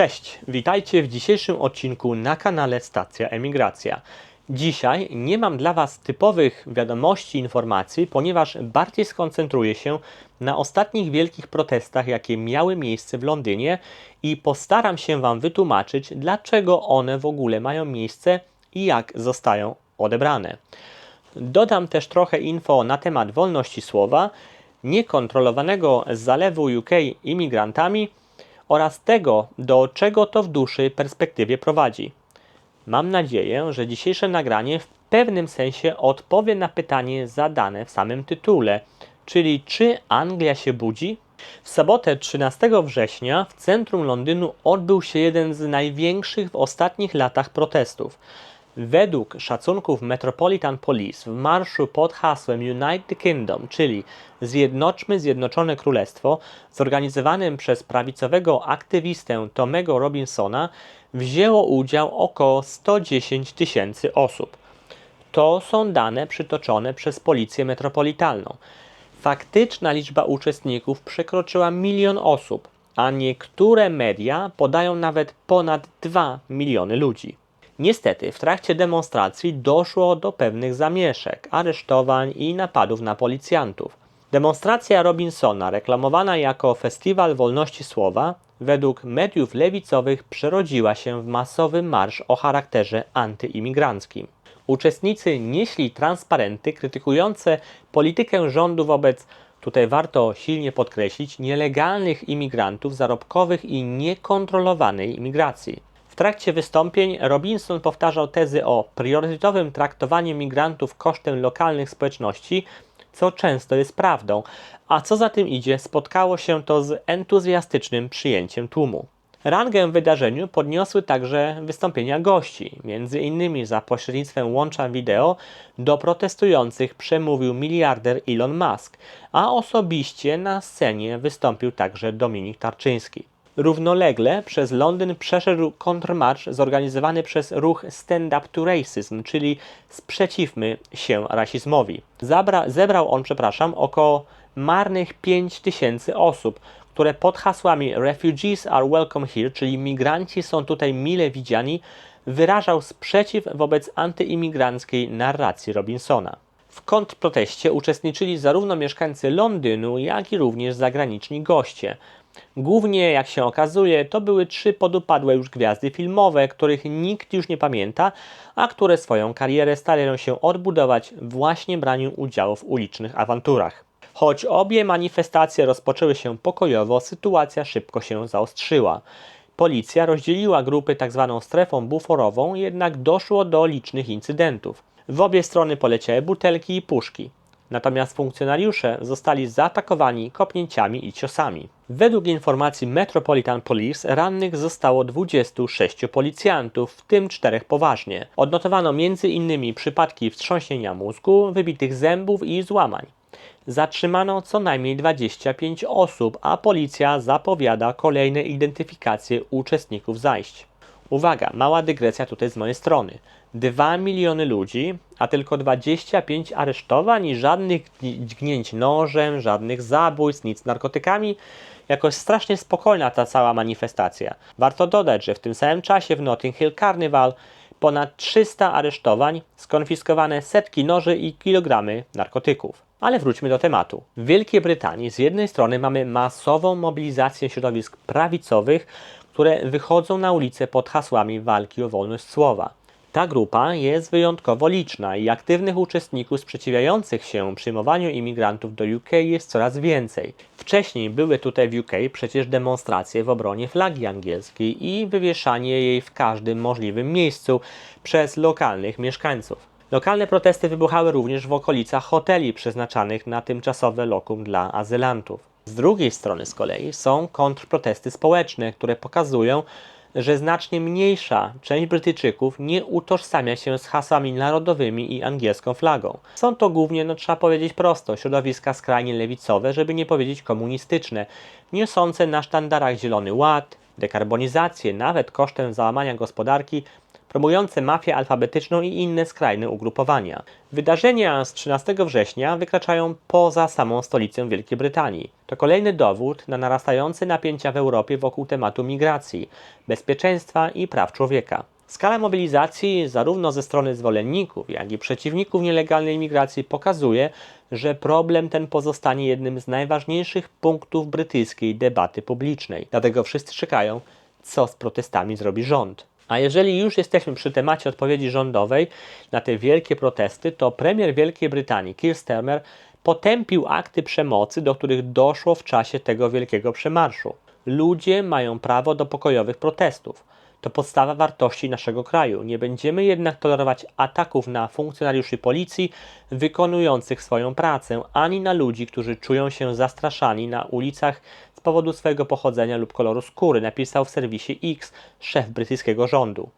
Cześć, witajcie w dzisiejszym odcinku na kanale Stacja Emigracja. Dzisiaj nie mam dla Was typowych wiadomości, informacji, ponieważ bardziej skoncentruję się na ostatnich wielkich protestach, jakie miały miejsce w Londynie i postaram się Wam wytłumaczyć, dlaczego one w ogóle mają miejsce i jak zostają odebrane. Dodam też trochę info na temat wolności słowa, niekontrolowanego zalewu UK imigrantami oraz tego, do czego to w dłuższej perspektywie prowadzi. Mam nadzieję, że dzisiejsze nagranie w pewnym sensie odpowie na pytanie zadane w samym tytule, czyli czy Anglia się budzi? W sobotę 13 września w centrum Londynu odbył się jeden z największych w ostatnich latach protestów. Według szacunków Metropolitan Police w marszu pod hasłem Unite the Kingdom, czyli Zjednoczmy Zjednoczone Królestwo, zorganizowanym przez prawicowego aktywistę Tomego Robinsona, wzięło udział około 110 tysięcy osób. To są dane przytoczone przez Policję Metropolitalną. Faktyczna liczba uczestników przekroczyła milion osób, a niektóre media podają nawet ponad 2 miliony ludzi. Niestety, w trakcie demonstracji doszło do pewnych zamieszek, aresztowań i napadów na policjantów. Demonstracja Robinsona, reklamowana jako Festiwal Wolności Słowa, według mediów lewicowych przerodziła się w masowy marsz o charakterze antyimigranckim. Uczestnicy nieśli transparenty krytykujące politykę rządu wobec, tutaj warto silnie podkreślić, nielegalnych imigrantów zarobkowych i niekontrolowanej imigracji. Trakcie wystąpień Robinson powtarzał tezy o priorytetowym traktowaniu migrantów kosztem lokalnych społeczności, co często jest prawdą, a co za tym idzie, spotkało się to z entuzjastycznym przyjęciem tłumu. Rangę wydarzeniu podniosły także wystąpienia gości, między innymi za pośrednictwem łącza wideo do protestujących przemówił miliarder Elon Musk, a osobiście na scenie wystąpił także Dominik Tarczyński. Równolegle przez Londyn przeszedł kontrmarsz zorganizowany przez ruch Stand Up to Racism, czyli Sprzeciwmy się rasizmowi. Zabra, zebrał on, przepraszam, około marnych 5 tysięcy osób, które pod hasłami Refugees are welcome here, czyli migranci są tutaj mile widziani, wyrażał sprzeciw wobec antyimigranckiej narracji Robinsona. W kontrproteście uczestniczyli zarówno mieszkańcy Londynu, jak i również zagraniczni goście. Głównie, jak się okazuje, to były trzy podupadłe już gwiazdy filmowe, których nikt już nie pamięta, a które swoją karierę starają się odbudować właśnie braniu udziału w ulicznych awanturach. Choć obie manifestacje rozpoczęły się pokojowo, sytuacja szybko się zaostrzyła. Policja rozdzieliła grupy tzw. strefą buforową, jednak doszło do licznych incydentów. W obie strony poleciały butelki i puszki. Natomiast funkcjonariusze zostali zaatakowani kopnięciami i ciosami. Według informacji Metropolitan Police rannych zostało 26 policjantów, w tym czterech poważnie. Odnotowano m.in. przypadki wstrząsienia mózgu, wybitych zębów i złamań. Zatrzymano co najmniej 25 osób, a policja zapowiada kolejne identyfikacje uczestników zajść. Uwaga, mała dygresja tutaj z mojej strony. 2 miliony ludzi, a tylko 25 aresztowań i żadnych dźgnięć nożem, żadnych zabójstw, nic z narkotykami. Jakoś strasznie spokojna ta cała manifestacja. Warto dodać, że w tym samym czasie w Notting Hill Carnival ponad 300 aresztowań, skonfiskowane setki noży i kilogramy narkotyków. Ale wróćmy do tematu. W Wielkiej Brytanii z jednej strony mamy masową mobilizację środowisk prawicowych, które wychodzą na ulicę pod hasłami walki o wolność słowa. Ta grupa jest wyjątkowo liczna i aktywnych uczestników sprzeciwiających się przyjmowaniu imigrantów do UK jest coraz więcej. Wcześniej były tutaj w UK przecież demonstracje w obronie flagi angielskiej i wywieszanie jej w każdym możliwym miejscu przez lokalnych mieszkańców. Lokalne protesty wybuchały również w okolicach hoteli przeznaczanych na tymczasowe lokum dla azylantów. Z drugiej strony z kolei są kontrprotesty społeczne, które pokazują, że znacznie mniejsza część Brytyjczyków nie utożsamia się z hasłami narodowymi i angielską flagą. Są to głównie, no trzeba powiedzieć prosto, środowiska skrajnie lewicowe, żeby nie powiedzieć komunistyczne, niosące na sztandarach Zielony Ład, dekarbonizację, nawet kosztem załamania gospodarki, promujące mafię alfabetyczną i inne skrajne ugrupowania. Wydarzenia z 13 września wykraczają poza samą stolicę Wielkiej Brytanii. To kolejny dowód na narastające napięcia w Europie wokół tematu migracji, bezpieczeństwa i praw człowieka. Skala mobilizacji zarówno ze strony zwolenników, jak i przeciwników nielegalnej migracji pokazuje, że problem ten pozostanie jednym z najważniejszych punktów brytyjskiej debaty publicznej. Dlatego wszyscy czekają, co z protestami zrobi rząd. A jeżeli już jesteśmy przy temacie odpowiedzi rządowej na te wielkie protesty, to premier Wielkiej Brytanii Keir Starmer potępił akty przemocy, do których doszło w czasie tego wielkiego przemarszu. Ludzie mają prawo do pokojowych protestów. To podstawa wartości naszego kraju. Nie będziemy jednak tolerować ataków na funkcjonariuszy policji wykonujących swoją pracę, ani na ludzi, którzy czują się zastraszani na ulicach z powodu swojego pochodzenia lub koloru skóry, napisał w serwisie X szef brytyjskiego rządu.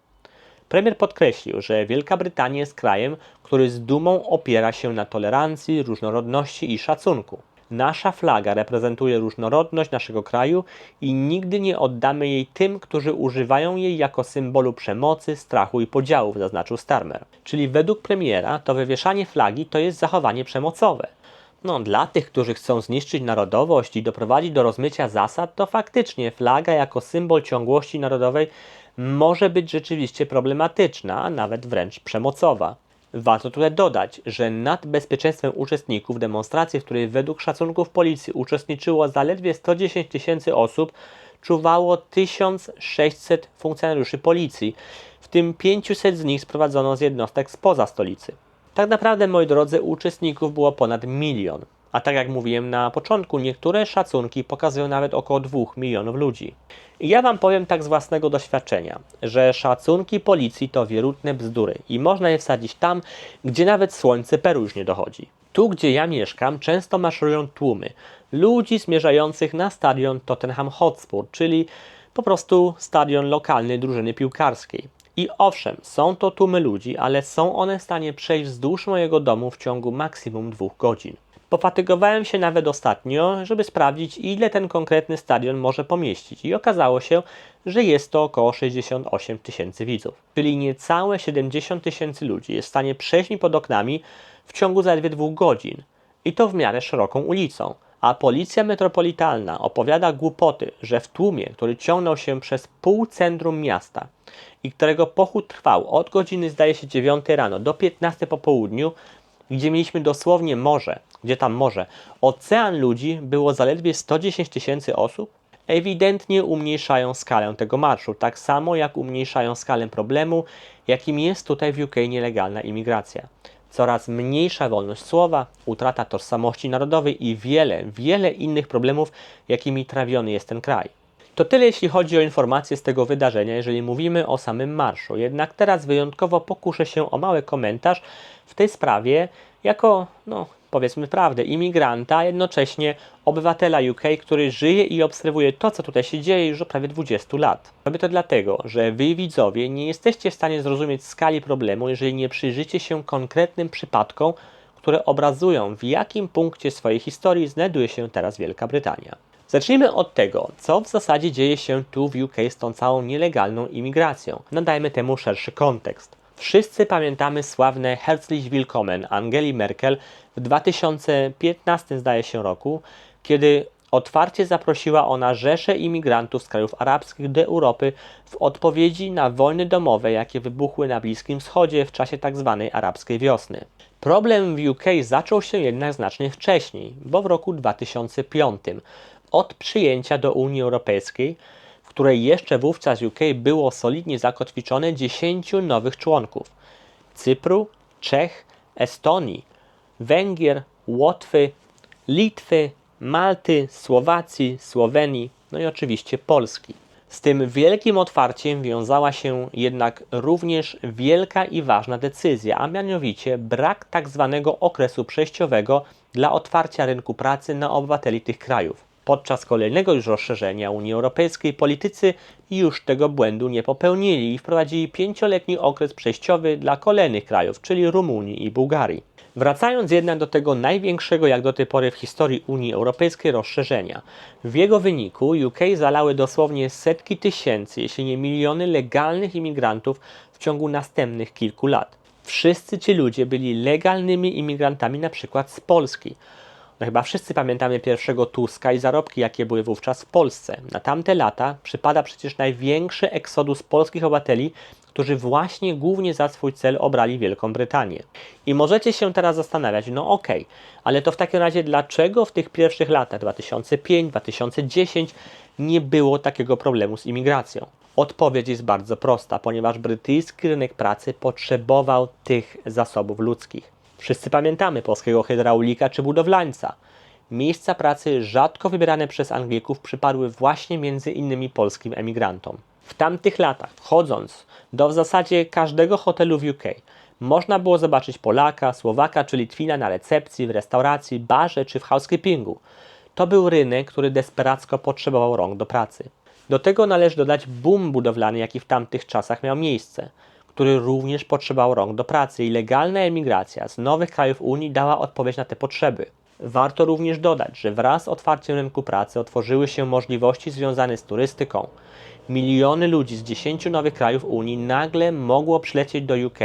Premier podkreślił, że Wielka Brytania jest krajem, który z dumą opiera się na tolerancji, różnorodności i szacunku. Nasza flaga reprezentuje różnorodność naszego kraju i nigdy nie oddamy jej tym, którzy używają jej jako symbolu przemocy, strachu i podziałów, zaznaczył Starmer. Czyli według premiera to wywieszanie flagi to jest zachowanie przemocowe. No, dla tych, którzy chcą zniszczyć narodowość i doprowadzić do rozmycia zasad, to faktycznie flaga jako symbol ciągłości narodowej może być rzeczywiście problematyczna, a nawet wręcz przemocowa. Warto tutaj dodać, że nad bezpieczeństwem uczestników demonstracji, w której według szacunków policji uczestniczyło zaledwie 110 tysięcy osób, czuwało 1600 funkcjonariuszy policji, w tym 500 z nich sprowadzono z jednostek spoza stolicy. Tak naprawdę, moi drodzy, uczestników było ponad milion. A tak jak mówiłem na początku, niektóre szacunki pokazują nawet około 2 milionów ludzi. I ja Wam powiem tak z własnego doświadczenia, że szacunki policji to wierutne bzdury i można je wsadzić tam, gdzie nawet słońce Peru już nie dochodzi. Tu, gdzie ja mieszkam, często maszerują tłumy ludzi zmierzających na stadion Tottenham Hotspur, czyli po prostu stadion lokalnej drużyny piłkarskiej. I owszem, są to tłumy ludzi, ale są one w stanie przejść wzdłuż mojego domu w ciągu maksimum dwóch godzin. Pofatygowałem się nawet ostatnio, żeby sprawdzić, ile ten konkretny stadion może pomieścić, i okazało się, że jest to około 68 tysięcy widzów. Czyli niecałe 70 tysięcy ludzi jest w stanie przejść mi pod oknami w ciągu zaledwie dwóch godzin. I to w miarę szeroką ulicą. A policja metropolitalna opowiada głupoty, że w tłumie, który ciągnął się przez pół centrum miasta i którego pochód trwał od godziny, zdaje się, 9 rano do 15 po południu, gdzie mieliśmy dosłownie morze, gdzie tam morze, ocean ludzi było zaledwie 110 tysięcy osób, ewidentnie umniejszają skalę tego marszu, tak samo jak umniejszają skalę problemu, jakim jest tutaj w UK nielegalna imigracja. Coraz mniejsza wolność słowa, utrata tożsamości narodowej i wiele, wiele innych problemów, jakimi trawiony jest ten kraj. To tyle jeśli chodzi o informacje z tego wydarzenia, jeżeli mówimy o samym marszu. Jednak teraz wyjątkowo pokuszę się o mały komentarz w tej sprawie, jako, no, powiedzmy prawdę, imigranta, a jednocześnie obywatela UK, który żyje i obserwuje to, co tutaj się dzieje już od prawie 20 lat. Robię to dlatego, że wy widzowie nie jesteście w stanie zrozumieć skali problemu, jeżeli nie przyjrzycie się konkretnym przypadkom, które obrazują, w jakim punkcie swojej historii znajduje się teraz Wielka Brytania. Zacznijmy od tego, co w zasadzie dzieje się tu w UK z tą całą nielegalną imigracją. Nadajmy temu szerszy kontekst. Wszyscy pamiętamy sławne Herzlich Willkommen Angeli Merkel w 2015 zdaje się roku, kiedy otwarcie zaprosiła ona rzesze imigrantów z krajów arabskich do Europy w odpowiedzi na wojny domowe, jakie wybuchły na Bliskim Wschodzie w czasie tzw. Tak arabskiej wiosny. Problem w UK zaczął się jednak znacznie wcześniej, bo w roku 2005 od przyjęcia do Unii Europejskiej, której jeszcze wówczas UK było solidnie zakotwiczone 10 nowych członków: Cypru, Czech, Estonii, Węgier, Łotwy, Litwy, Malty, Słowacji, Słowenii, no i oczywiście Polski. Z tym wielkim otwarciem wiązała się jednak również wielka i ważna decyzja, a mianowicie brak tak zwanego okresu przejściowego dla otwarcia rynku pracy na obywateli tych krajów. Podczas kolejnego już rozszerzenia Unii Europejskiej politycy już tego błędu nie popełnili i wprowadzili pięcioletni okres przejściowy dla kolejnych krajów, czyli Rumunii i Bułgarii. Wracając jednak do tego największego jak do tej pory w historii Unii Europejskiej rozszerzenia. W jego wyniku UK zalały dosłownie setki tysięcy, jeśli nie miliony legalnych imigrantów w ciągu następnych kilku lat. Wszyscy ci ludzie byli legalnymi imigrantami, na przykład z Polski. No chyba wszyscy pamiętamy pierwszego Tuska i zarobki, jakie były wówczas w Polsce. Na tamte lata przypada przecież największy eksodus polskich obywateli, którzy właśnie głównie za swój cel obrali Wielką Brytanię. I możecie się teraz zastanawiać, no okej, ale to w takim razie dlaczego w tych pierwszych latach 2005-2010 nie było takiego problemu z imigracją? Odpowiedź jest bardzo prosta, ponieważ brytyjski rynek pracy potrzebował tych zasobów ludzkich. Wszyscy pamiętamy polskiego hydraulika czy budowlańca. Miejsca pracy rzadko wybierane przez Anglików przypadły właśnie między innymi polskim emigrantom. W tamtych latach, wchodząc do w zasadzie każdego hotelu w UK, można było zobaczyć Polaka, Słowaka czy Litwina na recepcji, w restauracji, barze czy w housekeepingu. To był rynek, który desperacko potrzebował rąk do pracy. Do tego należy dodać boom budowlany, jaki w tamtych czasach miał miejsce, który również potrzebował rąk do pracy i legalna emigracja z nowych krajów Unii dała odpowiedź na te potrzeby. Warto również dodać, że wraz z otwarciem rynku pracy otworzyły się możliwości związane z turystyką. Miliony ludzi z 10 nowych krajów Unii nagle mogło przylecieć do UK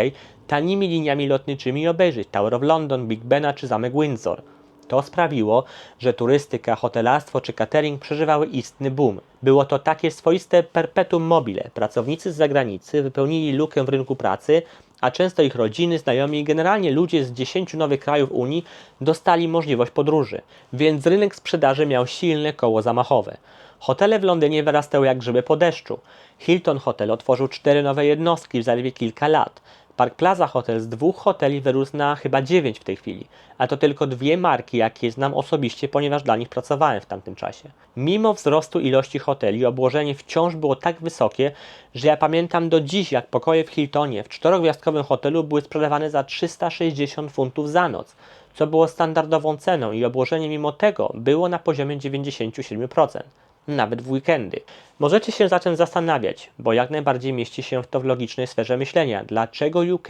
tanimi liniami lotniczymi i obejrzeć Tower of London, Big Bena czy Zamek Windsor. To sprawiło, że turystyka, hotelarstwo czy catering przeżywały istny boom. Było to takie swoiste perpetuum mobile. Pracownicy z zagranicy wypełnili lukę w rynku pracy, a często ich rodziny, znajomi i generalnie ludzie z 10 nowych krajów Unii dostali możliwość podróży, więc rynek sprzedaży miał silne koło zamachowe. Hotele w Londynie wyrastały jak grzyby po deszczu. Hilton Hotel otworzył cztery nowe jednostki w zaledwie kilka lat. Park Plaza Hotel z dwóch hoteli wyrósł na chyba dziewięć w tej chwili, a to tylko dwie marki, jakie znam osobiście, ponieważ dla nich pracowałem w tamtym czasie. Mimo wzrostu ilości hoteli, obłożenie wciąż było tak wysokie, że ja pamiętam do dziś, jak pokoje w Hiltonie w czterogwiazdkowym hotelu były sprzedawane za 360 funtów za noc, co było standardową ceną i obłożenie mimo tego było na poziomie 97% nawet w weekendy. Możecie się zatem zastanawiać, bo jak najbardziej mieści się w to w logicznej sferze myślenia, dlaczego UK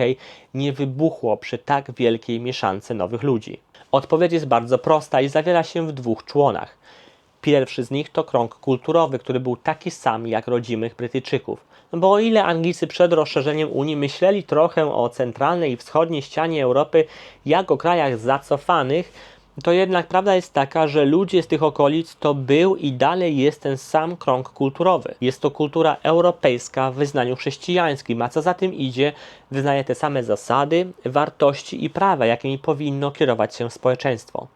nie wybuchło przy tak wielkiej mieszance nowych ludzi. Odpowiedź jest bardzo prosta i zawiera się w dwóch członach. Pierwszy z nich to krąg kulturowy, który był taki sam jak rodzimych Brytyjczyków. Bo o ile Anglicy przed rozszerzeniem Unii myśleli trochę o centralnej i wschodniej ścianie Europy jak o krajach zacofanych, to jednak prawda jest taka, że ludzie z tych okolic to był i dalej jest ten sam krąg kulturowy. Jest to kultura europejska w wyznaniu chrześcijańskim, a co za tym idzie, wyznaje te same zasady, wartości i prawa, jakimi powinno kierować się społeczeństwo.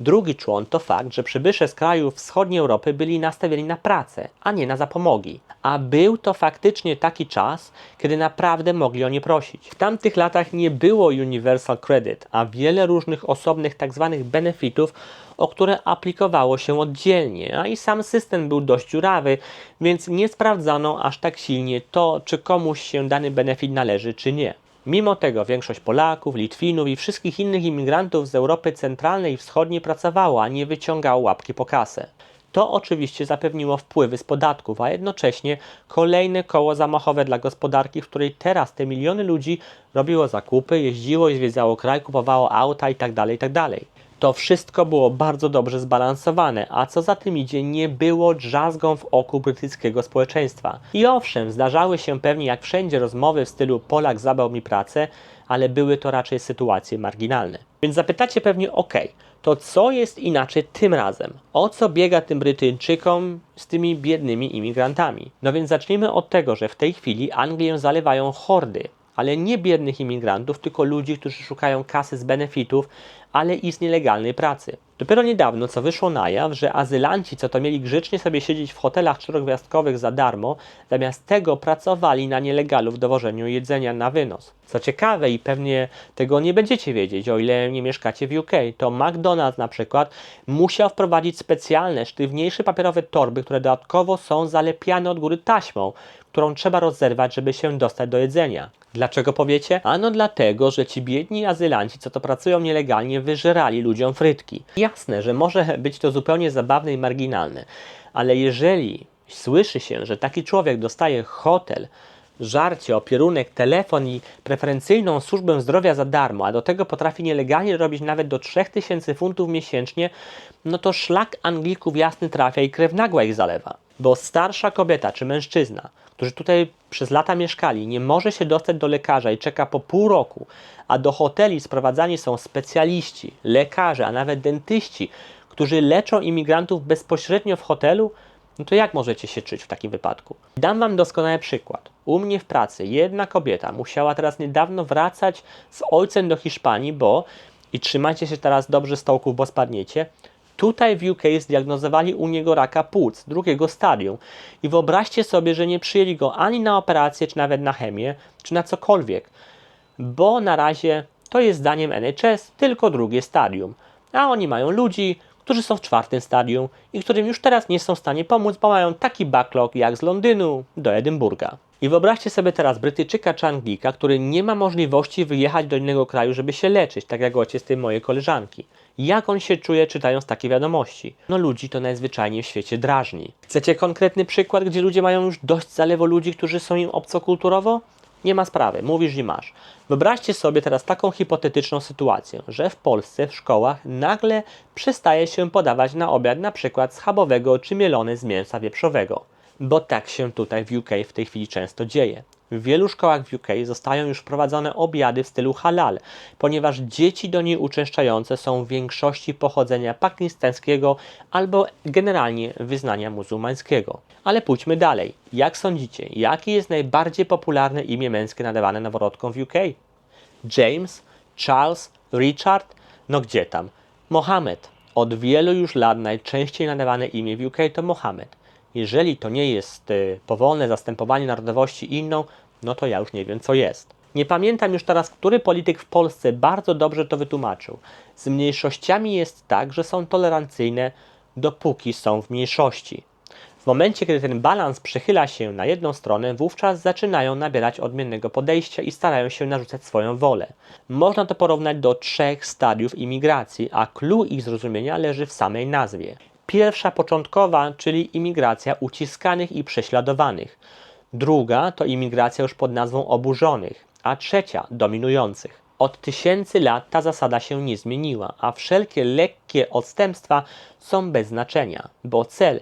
Drugi człon to fakt, że przybysze z krajów wschodniej Europy byli nastawieni na pracę, a nie na zapomogi. A był to faktycznie taki czas, kiedy naprawdę mogli o nie prosić. W tamtych latach nie było Universal Credit, a wiele różnych osobnych tzw. Tak benefitów, o które aplikowało się oddzielnie, a i sam system był dość dziurawy, więc nie sprawdzano aż tak silnie to, czy komuś się dany benefit należy, czy nie. Mimo tego większość Polaków, Litwinów i wszystkich innych imigrantów z Europy Centralnej i Wschodniej pracowała, a nie wyciągało łapki po kasę. To oczywiście zapewniło wpływy z podatków, a jednocześnie kolejne koło zamachowe dla gospodarki, w której teraz te miliony ludzi robiło zakupy, jeździło i zwiedzało kraj, kupowało auta itd. Tak itd. To wszystko było bardzo dobrze zbalansowane, a co za tym idzie, nie było drzazgą w oku brytyjskiego społeczeństwa. I owszem, zdarzały się pewnie jak wszędzie rozmowy w stylu Polak zabrał mi pracę, ale były to raczej sytuacje marginalne. Więc zapytacie pewnie, ok, to co jest inaczej tym razem? O co biega tym Brytyjczykom z tymi biednymi imigrantami? No więc zacznijmy od tego, że w tej chwili Anglię zalewają hordy ale nie biednych imigrantów, tylko ludzi, którzy szukają kasy z benefitów, ale i z nielegalnej pracy. Dopiero niedawno, co wyszło na jaw, że azylanci, co to mieli grzecznie sobie siedzieć w hotelach czterogwiazdkowych za darmo, zamiast tego pracowali na nielegalu w dowożeniu jedzenia na wynos. Co ciekawe i pewnie tego nie będziecie wiedzieć, o ile nie mieszkacie w UK, to McDonald's na przykład musiał wprowadzić specjalne, sztywniejsze papierowe torby, które dodatkowo są zalepiane od góry taśmą, którą trzeba rozerwać, żeby się dostać do jedzenia. Dlaczego powiecie? Ano dlatego, że ci biedni azylanci, co to pracują nielegalnie, wyżerali ludziom frytki. Jasne, że może być to zupełnie zabawne i marginalne, ale jeżeli słyszy się, że taki człowiek dostaje hotel, żarcie, opierunek, telefon i preferencyjną służbę zdrowia za darmo, a do tego potrafi nielegalnie robić nawet do 3000 funtów miesięcznie, no to szlak Anglików jasny trafia i krew nagła ich zalewa. bo starsza kobieta czy mężczyzna, którzy tutaj przez lata mieszkali, nie może się dostać do lekarza i czeka po pół roku, a do hoteli sprowadzani są specjaliści, lekarze, a nawet dentyści, którzy leczą imigrantów bezpośrednio w hotelu, no to jak możecie się czuć w takim wypadku? Dam Wam doskonały przykład. U mnie w pracy jedna kobieta musiała teraz niedawno wracać z ojcem do Hiszpanii, bo, i trzymajcie się teraz dobrze stołków, bo spadniecie, Tutaj w UK zdiagnozowali u niego raka płuc drugiego stadium i wyobraźcie sobie, że nie przyjęli go ani na operację, czy nawet na chemię, czy na cokolwiek, bo na razie to jest zdaniem NHS tylko drugie stadium, a oni mają ludzi, którzy są w czwartym stadium i którym już teraz nie są w stanie pomóc, bo mają taki backlog jak z Londynu do Edynburga. I wyobraźcie sobie teraz Brytyjczyka czy Anglika, który nie ma możliwości wyjechać do innego kraju, żeby się leczyć, tak jak ojciec tej mojej koleżanki. Jak on się czuje czytając takie wiadomości? No ludzi to najzwyczajniej w świecie drażni. Chcecie konkretny przykład, gdzie ludzie mają już dość zalewo ludzi, którzy są im obcokulturowo? Nie ma sprawy, mówisz i masz. Wyobraźcie sobie teraz taką hipotetyczną sytuację, że w Polsce w szkołach nagle przestaje się podawać na obiad na przykład schabowego czy mielony z mięsa wieprzowego. Bo tak się tutaj w UK w tej chwili często dzieje. W wielu szkołach w UK zostają już wprowadzone obiady w stylu halal, ponieważ dzieci do niej uczęszczające są w większości pochodzenia pakistańskiego albo generalnie wyznania muzułmańskiego. Ale pójdźmy dalej. Jak sądzicie, jakie jest najbardziej popularne imię męskie nadawane noworodkom w UK? James, Charles, Richard? No gdzie tam? Mohammed. Od wielu już lat najczęściej nadawane imię w UK to Mohammed. Jeżeli to nie jest y, powolne zastępowanie narodowości inną, no to ja już nie wiem co jest. Nie pamiętam już teraz, który polityk w Polsce bardzo dobrze to wytłumaczył. Z mniejszościami jest tak, że są tolerancyjne, dopóki są w mniejszości. W momencie, kiedy ten balans przechyla się na jedną stronę, wówczas zaczynają nabierać odmiennego podejścia i starają się narzucać swoją wolę. Można to porównać do trzech stadiów imigracji, a clue ich zrozumienia leży w samej nazwie. Pierwsza początkowa, czyli imigracja uciskanych i prześladowanych. Druga to imigracja już pod nazwą oburzonych, a trzecia dominujących. Od tysięcy lat ta zasada się nie zmieniła, a wszelkie lekkie odstępstwa są bez znaczenia, bo cel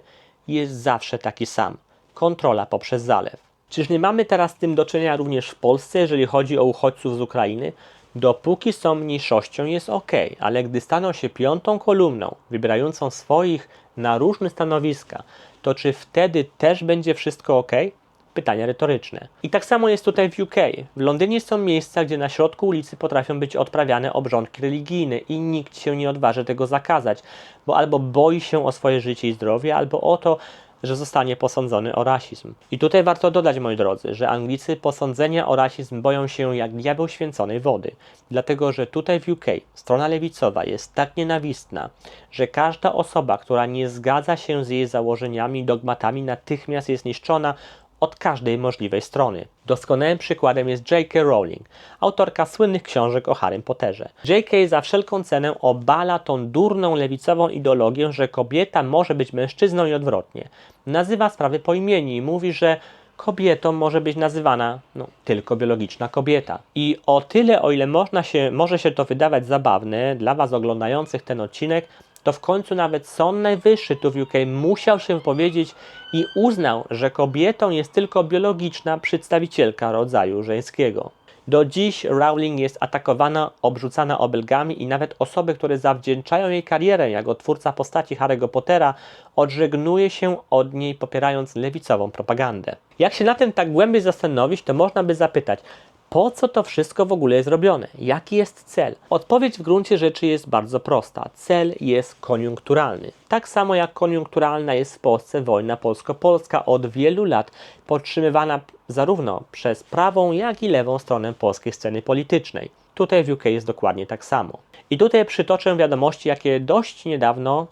jest zawsze taki sam kontrola poprzez zalew. Czyż nie mamy teraz z tym do czynienia również w Polsce, jeżeli chodzi o uchodźców z Ukrainy? Dopóki są mniejszością jest ok, ale gdy staną się piątą kolumną, wybierającą swoich na różne stanowiska, to czy wtedy też będzie wszystko ok? Pytanie retoryczne. I tak samo jest tutaj w UK. W Londynie są miejsca, gdzie na środku ulicy potrafią być odprawiane obrządki religijne i nikt się nie odważy tego zakazać, bo albo boi się o swoje życie i zdrowie, albo o to, że zostanie posądzony o rasizm. I tutaj warto dodać, moi drodzy, że Anglicy posądzenia o rasizm boją się jak diabeł święconej wody, dlatego że tutaj w UK strona lewicowa jest tak nienawistna, że każda osoba, która nie zgadza się z jej założeniami i dogmatami, natychmiast jest niszczona od każdej możliwej strony. Doskonałym przykładem jest J.K. Rowling, autorka słynnych książek o Harrym Potterze. J.K. za wszelką cenę obala tą durną lewicową ideologię, że kobieta może być mężczyzną i odwrotnie. Nazywa sprawy po imieniu i mówi, że kobietą może być nazywana no, tylko biologiczna kobieta. I o tyle, o ile można się, może się to wydawać zabawne dla Was oglądających ten odcinek, to w końcu nawet Sąd Najwyższy tu w UK musiał się powiedzieć i uznał, że kobietą jest tylko biologiczna przedstawicielka rodzaju żeńskiego. Do dziś Rowling jest atakowana, obrzucana obelgami i nawet osoby, które zawdzięczają jej karierę jako twórca postaci Harry'ego Pottera, odżegnuje się od niej popierając lewicową propagandę. Jak się na tym tak głębiej zastanowić, to można by zapytać, po co to wszystko w ogóle jest robione? Jaki jest cel? Odpowiedź w gruncie rzeczy jest bardzo prosta. Cel jest koniunkturalny. Tak samo jak koniunkturalna jest w Polsce wojna polsko-polska od wielu lat podtrzymywana zarówno przez prawą, jak i lewą stronę polskiej sceny politycznej. Tutaj w UK jest dokładnie tak samo. I tutaj przytoczę wiadomości, jakie dość niedawno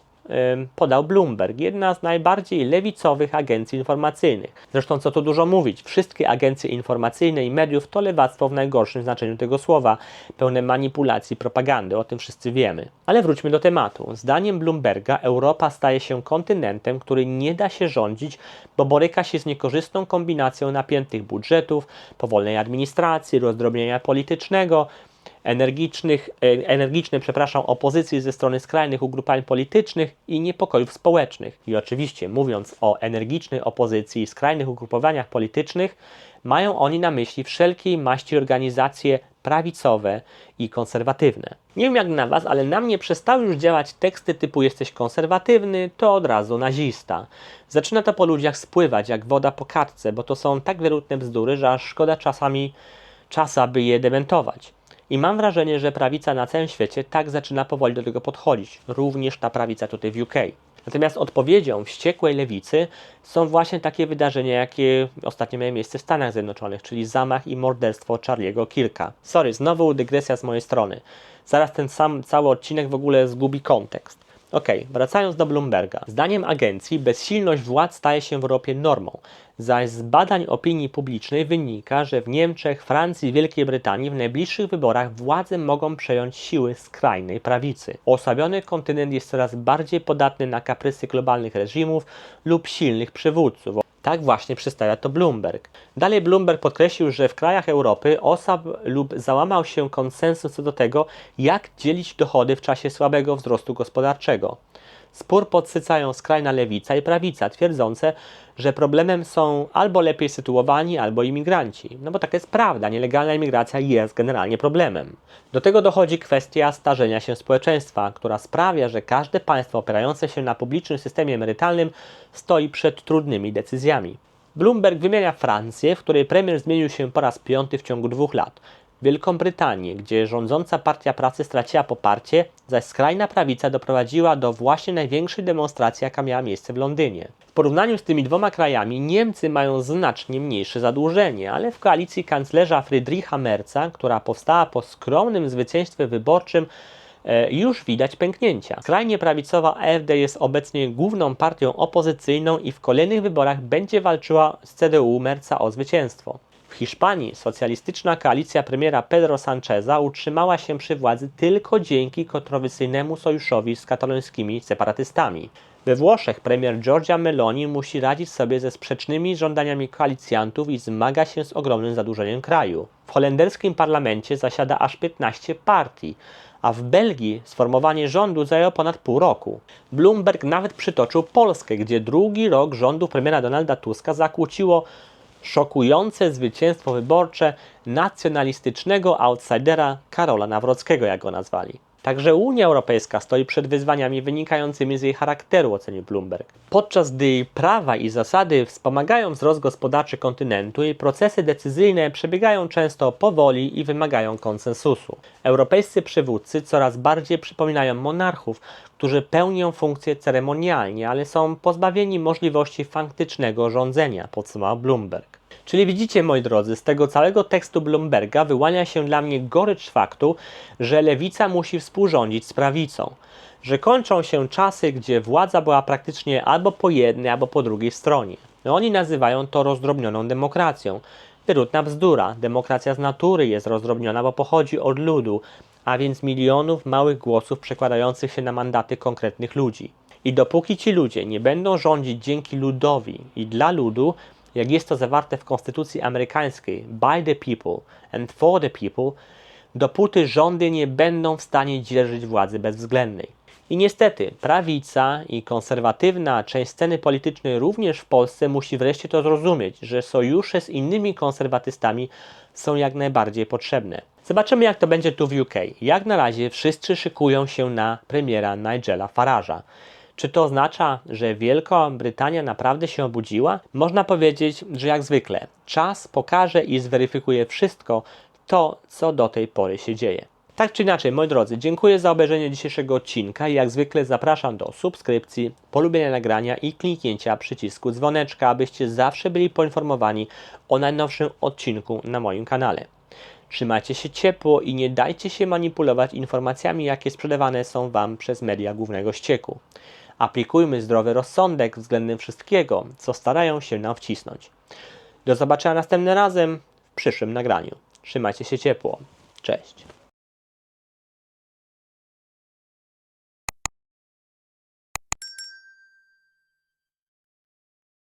podał Bloomberg, jedna z najbardziej lewicowych agencji informacyjnych. Zresztą co tu dużo mówić, wszystkie agencje informacyjne i mediów to lewactwo w najgorszym znaczeniu tego słowa, pełne manipulacji, propagandy, o tym wszyscy wiemy. Ale wróćmy do tematu. Zdaniem Bloomberga Europa staje się kontynentem, który nie da się rządzić, bo boryka się z niekorzystną kombinacją napiętych budżetów, powolnej administracji, rozdrobnienia politycznego, energicznych, e, energicznej przepraszam, opozycji ze strony skrajnych ugrupowań politycznych i niepokojów społecznych. I oczywiście, mówiąc o energicznej opozycji i skrajnych ugrupowaniach politycznych, mają oni na myśli wszelkiej maści organizacje prawicowe i konserwatywne. Nie wiem jak na Was, ale na mnie przestały już działać teksty typu jesteś konserwatywny, to od razu nazista. Zaczyna to po ludziach spływać jak woda po kartce, bo to są tak wierutne bzdury, że aż szkoda czasami czasa, by je dementować. I mam wrażenie, że prawica na całym świecie tak zaczyna powoli do tego podchodzić, również ta prawica tutaj w UK. Natomiast odpowiedzią wściekłej lewicy są właśnie takie wydarzenia, jakie ostatnio miały miejsce w Stanach Zjednoczonych, czyli zamach i morderstwo Charlie'ego Kirka. Sorry, znowu dygresja z mojej strony. Zaraz ten sam cały odcinek w ogóle zgubi kontekst. Ok, wracając do Bloomberga. Zdaniem agencji bezsilność władz staje się w Europie normą, zaś z badań opinii publicznej wynika, że w Niemczech, Francji i Wielkiej Brytanii w najbliższych wyborach władze mogą przejąć siły skrajnej prawicy. Osłabiony kontynent jest coraz bardziej podatny na kaprysy globalnych reżimów lub silnych przywódców. Tak właśnie przedstawia to Bloomberg. Dalej Bloomberg podkreślił, że w krajach Europy osab lub załamał się konsensus co do tego, jak dzielić dochody w czasie słabego wzrostu gospodarczego. Spór podsycają skrajna lewica i prawica, twierdzące, że problemem są albo lepiej sytuowani, albo imigranci. No bo taka jest prawda, nielegalna imigracja jest generalnie problemem. Do tego dochodzi kwestia starzenia się społeczeństwa, która sprawia, że każde państwo opierające się na publicznym systemie emerytalnym stoi przed trudnymi decyzjami. Bloomberg wymienia Francję, w której premier zmienił się po raz piąty w ciągu dwóch lat. Wielką Brytanię, gdzie rządząca partia pracy straciła poparcie, zaś skrajna prawica doprowadziła do właśnie największej demonstracji, jaka miała miejsce w Londynie. W porównaniu z tymi dwoma krajami Niemcy mają znacznie mniejsze zadłużenie, ale w koalicji kanclerza Friedricha Merza, która powstała po skromnym zwycięstwie wyborczym, e, już widać pęknięcia. Skrajnie prawicowa AfD jest obecnie główną partią opozycyjną i w kolejnych wyborach będzie walczyła z CDU Merca o zwycięstwo. W Hiszpanii socjalistyczna koalicja premiera Pedro Sancheza utrzymała się przy władzy tylko dzięki kontrowersyjnemu sojuszowi z katalońskimi separatystami. We Włoszech premier Giorgia Meloni musi radzić sobie ze sprzecznymi żądaniami koalicjantów i zmaga się z ogromnym zadłużeniem kraju. W holenderskim parlamencie zasiada aż 15 partii, a w Belgii sformowanie rządu zajęło ponad pół roku. Bloomberg nawet przytoczył Polskę, gdzie drugi rok rządu premiera Donalda Tuska zakłóciło szokujące zwycięstwo wyborcze nacjonalistycznego outsidera Karola Nawrockiego, jak go nazwali. Także Unia Europejska stoi przed wyzwaniami wynikającymi z jej charakteru, ocenił Bloomberg. Podczas gdy jej prawa i zasady wspomagają wzrost gospodarczy kontynentu, jej procesy decyzyjne przebiegają często powoli i wymagają konsensusu. Europejscy przywódcy coraz bardziej przypominają monarchów, którzy pełnią funkcje ceremonialnie, ale są pozbawieni możliwości faktycznego rządzenia, podsumował Bloomberg. Czyli widzicie, moi drodzy, z tego całego tekstu Bloomberga wyłania się dla mnie gorycz faktu, że lewica musi współrządzić z prawicą. Że kończą się czasy, gdzie władza była praktycznie albo po jednej, albo po drugiej stronie. No, oni nazywają to rozdrobnioną demokracją. Wyrutna bzdura. Demokracja z natury jest rozdrobniona, bo pochodzi od ludu, a więc milionów małych głosów przekładających się na mandaty konkretnych ludzi. I dopóki ci ludzie nie będą rządzić dzięki ludowi i dla ludu, jak jest to zawarte w Konstytucji amerykańskiej, by the people and for the people, dopóty rządy nie będą w stanie dzierżyć władzy bezwzględnej. I niestety, prawica i konserwatywna część sceny politycznej również w Polsce musi wreszcie to zrozumieć, że sojusze z innymi konserwatystami są jak najbardziej potrzebne. Zobaczymy, jak to będzie tu w UK. Jak na razie wszyscy szykują się na premiera Nigela Farage'a. Czy to oznacza, że Wielka Brytania naprawdę się obudziła? Można powiedzieć, że jak zwykle czas pokaże i zweryfikuje wszystko to, co do tej pory się dzieje. Tak czy inaczej, moi drodzy, dziękuję za obejrzenie dzisiejszego odcinka i jak zwykle zapraszam do subskrypcji, polubienia nagrania i kliknięcia przycisku dzwoneczka, abyście zawsze byli poinformowani o najnowszym odcinku na moim kanale. Trzymajcie się ciepło i nie dajcie się manipulować informacjami, jakie sprzedawane są Wam przez media głównego ścieku. Aplikujmy zdrowy rozsądek względem wszystkiego, co starają się nam wcisnąć. Do zobaczenia następnym razem w przyszłym nagraniu. Trzymajcie się ciepło. Cześć.